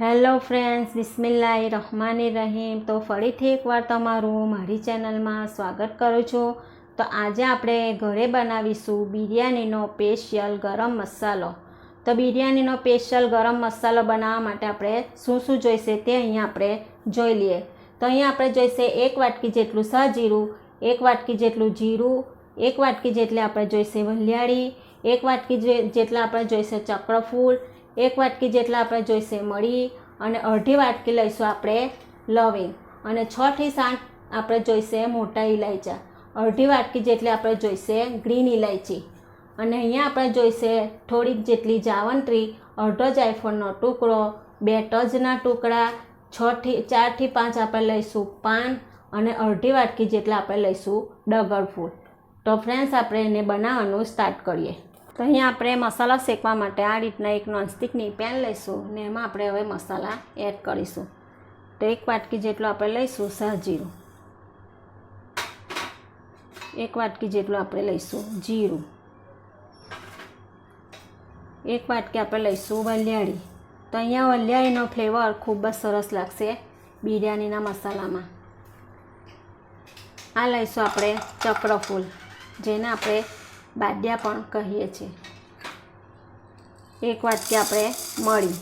Hello friends બિસ્મિલ્લાહ રહમાની રહીમ તો ફરીથી એકવાર તમારું મારી ચેનલમાં સ્વાગત કરું છું. તો આજે આપણે ઘરે બનાવીશું બિરયાનીનો સ્પેશિયલ ગરમ મસાલો. તો બિરયાનીનો સ્પેશિયલ ગરમ મસાલો બનાવવા માટે આપણે શું શું જોઈશે તે અહીંયા આપણે જોઈ લઈએ. તો અહીંયા આપણે જોઈશે એક વાટકી જેટલું સજીરું એક વાટકી જેટલું જીરું, એક વાટકી જેટલી આપણે જોઈશે વલિયાળી એક વાટકી જેટલા આપણે જોઈશે ચક્રફૂલ એક વાટકી જેટલા આપણે જોઈશે મળી અને અડધી વાટકી લઈશું આપણે લવિંગ. અને છથી સાત આપણે જોઈશે મોટા ઇલાયચા અડધી વાટકી જેટલી આપણે જોઈશે ગ્રીન ઇલાયચી અને અહીંયા આપણે જોઈશે થોડીક જેટલી જાવંત્રી અડધો જાયફળનો ટુકડો, બે ટજના ટુકડા છથી ચારથી પાંચ આપણે લઈશું પાન અને અડધી વાટકી જેટલા આપણે લઈશું ડગર ફૂલ. તો ફ્રેન્ડ્સ, આપણે એને બનાવવાનું સ્ટાર્ટ કરીએ. તો અહીંયા આપણે મસાલા શેકવા માટે આ રીતના એક નોનસ્ટિકની પેન લઈશું ને એમાં આપણે હવે મસાલા એડ કરીશું. તો એક વાટકી જેટલું આપણે લઈશું સહજીરું એક વાટકી જેટલું આપણે લઈશું જીરું. એક વાટકી આપણે લઈશું વલિયાળી તો અહીંયા વલિયાળીનો ફ્લેવર ખૂબ જ સરસ લાગશે બિરયાનીના મસાલામાં. આ લઈશું આપણે ચક્રફૂલ, જેને આપણે બાદિયા પણ કહીએ છીએ. એક વાટકી આપણે મળી.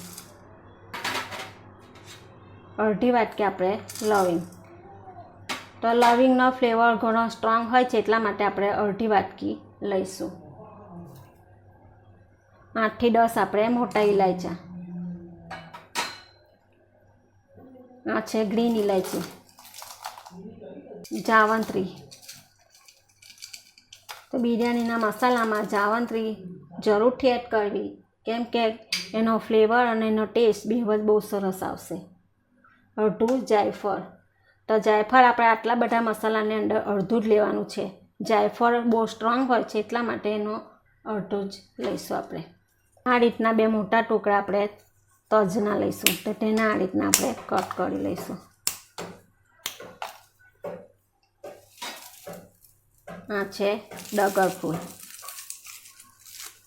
અડધી વાટકી આપણે લવિંગ તો લવિંગનો ફ્લેવર ઘણો સ્ટ્રોંગ હોય છે એટલા માટે આપણે અડધી વાટકી લઈશું. આઠથી દસ આપણે મોટા ઇલાયચા આ છે ગ્રીન ઇલાયચી જાવંત્રી. તો બિરયાનીના મસાલામાં જાવંત્રી જરૂરથી એડ કરવી. કેમ કે એનો ફ્લેવર અને એનો ટેસ્ટ બે જ બહુ સરસ આવશે. અડધું જાયફળ. તો જાયફળ આપણે આટલા બધા મસાલાની અંદર અડધું જ લેવાનું છે. જાયફળ બહુ સ્ટ્રોંગ હોય છે એટલા માટે એનો અડધું જ લઈશું આપણે. આ રીતના બે મોટા ટુકડા આપણે તજના લઈશું. તો તેને આ રીતના આપણે કટ કરી લઈશું. આ છે ડગર ફૂલ.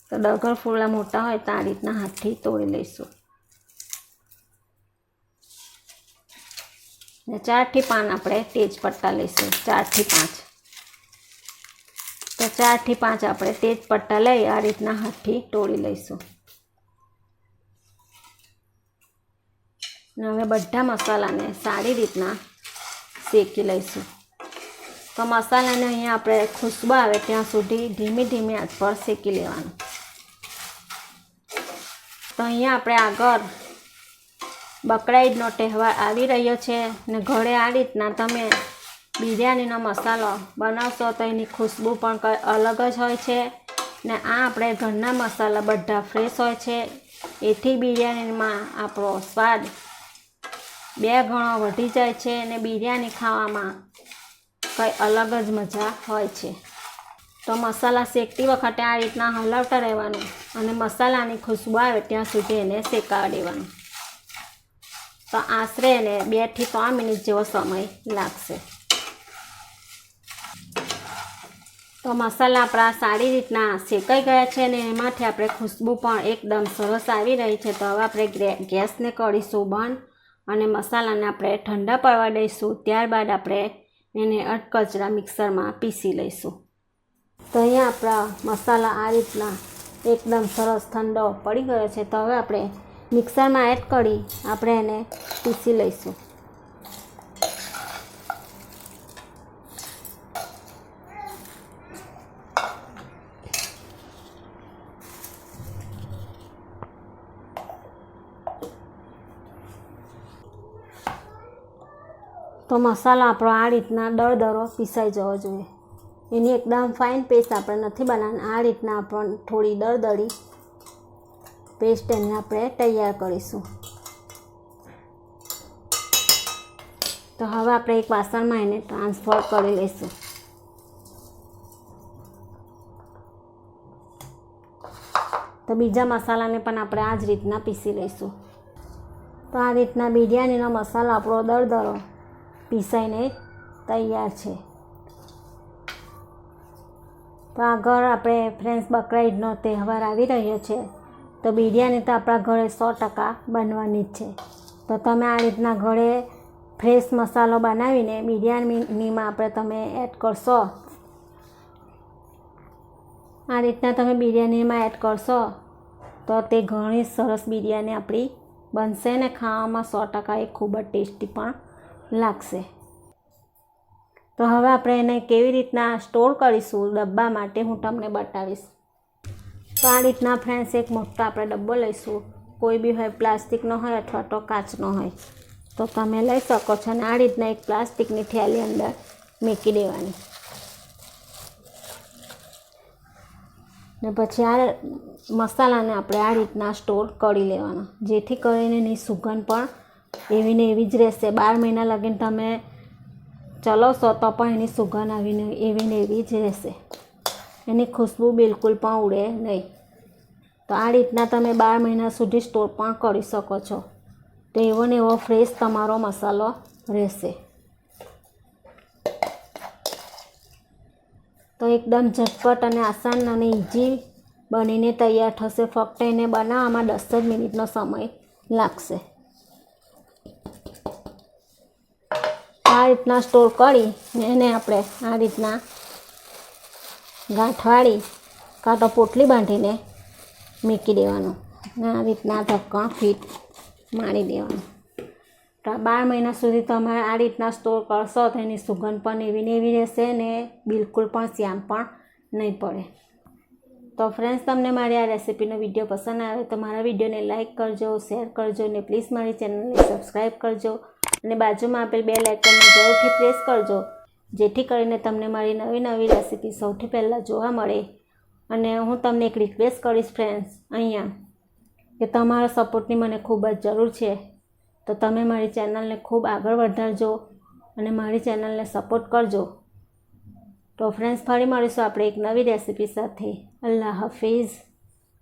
તો ડગર ફૂલા મોટા હોય તો આ રીતના હાથથી તોડી લઈશું. ને ચારથી પાન આપણે તેજ પટ્ટા લઈશું. ચારથી પાંચ. તો ચારથી પાંચ આપણે તેજ પટ્ટા લઈ આ રીતના હાથથી તોડી લઈશું. ને હવે બધા મસાલાને સારી રીતના શેકી લઈશું. તો મસાલાને અહીંયા આપણે ખુશ્બુ આવે ત્યાં સુધી ધીમે ધીમે આંચ પર શેકી લેવાનું. તો અહીંયા આપણે આગળ બકરાઈદનો તહેવાર આવી રહ્યો છે ને ઘરે આ રીતના તમે બિરયાનીનો મસાલો બનાવશો તો એની ખુશ્બુ પણ કંઈ અલગ જ હોય છે ને આ આપણે ઘરના મસાલા બધા ફ્રેશ હોય છે. એથી બિરયાનીમાં આપણો સ્વાદ બે ગણો વધી જાય છે અને બિરયાની ખાવામાં કંઈ અલગ જ મજા હોય છે. તો મસાલા શેકતી વખતે આ રીતના હલાવતા રહેવાનું અને મસાલાની ખુશ્બુ આવે ત્યાં સુધી એને શેકાવા દેવાનું. તો આશરે એને બેથી ત્રણ મિનિટ જેવો સમય લાગશે. તો મસાલા આપણા સારી રીતના શેકાઈ ગયા છે અને એમાંથી આપણે ખુશ્બુ પણ એકદમ સરસ આવી રહી છે. તો હવે આપણે ગેસને કરીશું બંધ અને મસાલાને આપણે ઠંડા પડવા દઈશું. ત્યારબાદ આપણે એને અટકચરા મિક્સરમાં પીસી લઈશું. તો અહીંયા આપણા મસાલા આ રીતના એકદમ સરસ ઠંડો પડી ગયો છે. તો હવે આપણે મિક્સરમાં એડ કરી આપણે એને પીસી લઈશું. તો મસાલો આપણો આ રીતના દરદરો પીસાઈ જવો જોઈએ. એની એકદમ ફાઇન પેસ્ટ આપણે નથી બનાવવાની. આ રીતના આપણે થોડી દળદળી પેસ્ટ એને આપણે તૈયાર કરીશું. તો હવે આપણે એક વાસણમાં એને ટ્રાન્સફર કરી લઈશું. તો બીજા મસાલાને પણ આપણે આ જ રીતના પીસી લઈશું. તો આ રીતના બિરયાનીનો મસાલો આપણો દરદરો પીસાઈને તૈયાર છે. તો આગળ આપણે ફ્રેન્ડ્સ બકરાઈડનો તહેવાર આવી રહ્યો છે. તો બિરયાની તો આપણા ઘરે સો ટકા બનવાની જ છે. તો તમે આ રીતના ઘરે ફ્રેશ મસાલો બનાવીને બિરયાનીમાં આપણે તમે એડ કરશો. આ રીતના તમે બિરયાનીમાં એડ કરશો તો તે ઘણી સરસ બિરયાની આપણી બનશે ને ખાવામાં સો ટકા એ ખૂબ જ ટેસ્ટી પણ લાગશે. તો હવે આપણે એને કેવી રીતના સ્ટોર કરીશું ડબ્બા માટે હું તમને બતાવીશ. તો આ રીતના ફ્રેન્ડ્સ એક મોટો આપણે ડબ્બો લઈશું. કોઈ બી હોય પ્લાસ્ટિકનો હોય અથવા તો કાચનો હોય. તો તમે લઈ શકો છો અને આ રીતના એક પ્લાસ્ટિકની થેલી અંદર મૂકી દેવાની. ને પછી આ મસાલાને આપણે આ રીતના સ્ટોર કરી લેવાનો. જેથી કરીને એની સુગંધ પણ એવી ને એવી જ રહેશે. બાર મહિના લગીને તમે ચલાવશો તો પણ એની સુગંધ આવીને એવી ને એવી જ રહેશે. એની ખુશ્બુ બિલકુલ પણ ઉડે નહીં. તો આ રીતના તમે બાર મહિના સુધી સ્ટોર પણ કરી શકો છો. તો એવો ને એવો ફ્રેશ તમારો મસાલો રહેશે. તો એકદમ ઝટપટ અને આસાન અને ઇઝી બનીને તૈયાર થશે. ફક્ત એને બનાવવામાં દસ જ મિનિટનો સમય લાગશે. આ રીતના સ્ટોર કરી એને આપણે આ રીતના ગાંઠવાળી કાં તો પોટલી બાંધીને મૂકી દેવાનું ને આ રીતના ઢક્કણ ફીટ મારી દેવાનું. તો બાર મહિના સુધી તમે આ રીતના સ્ટોર કરશો તો એની સુગંધ પણ એવી ને એવી રહેશે ને બિલકુલ પણ શ્યામ પણ નહીં પડે. તો ફ્રેન્ડ્સ તમને મારી આ રેસિપીનો વીડિયો પસંદ આવે તો મારા વિડીયોને લાઇક કરજો શેર કરજો ને પ્લીઝ મારી ચેનલને સબસ્ક્રાઈબ કરજો. અને બાજુમાં આપેલ બે લાઇકનને જરૂરથી પ્રેસ કરજો, જેથી કરીને તમને મારી નવી નવી રેસિપી સૌથી પહેલાં જોવા મળે. અને હું તમને એક રિક્વેસ્ટ કરીશ ફ્રેન્ડ્સ અહીંયા, કે તમારા સપોર્ટની મને ખૂબ જ જરૂર છે. તો તમે મારી ચેનલને ખૂબ આગળ વધારજો અને મારી ચેનલને સપોર્ટ કરજો. તો ફ્રેન્ડ્સ ફરી મળીશું આપણે એક નવી રેસીપી સાથે. અલ્લાહ હાફિઝ.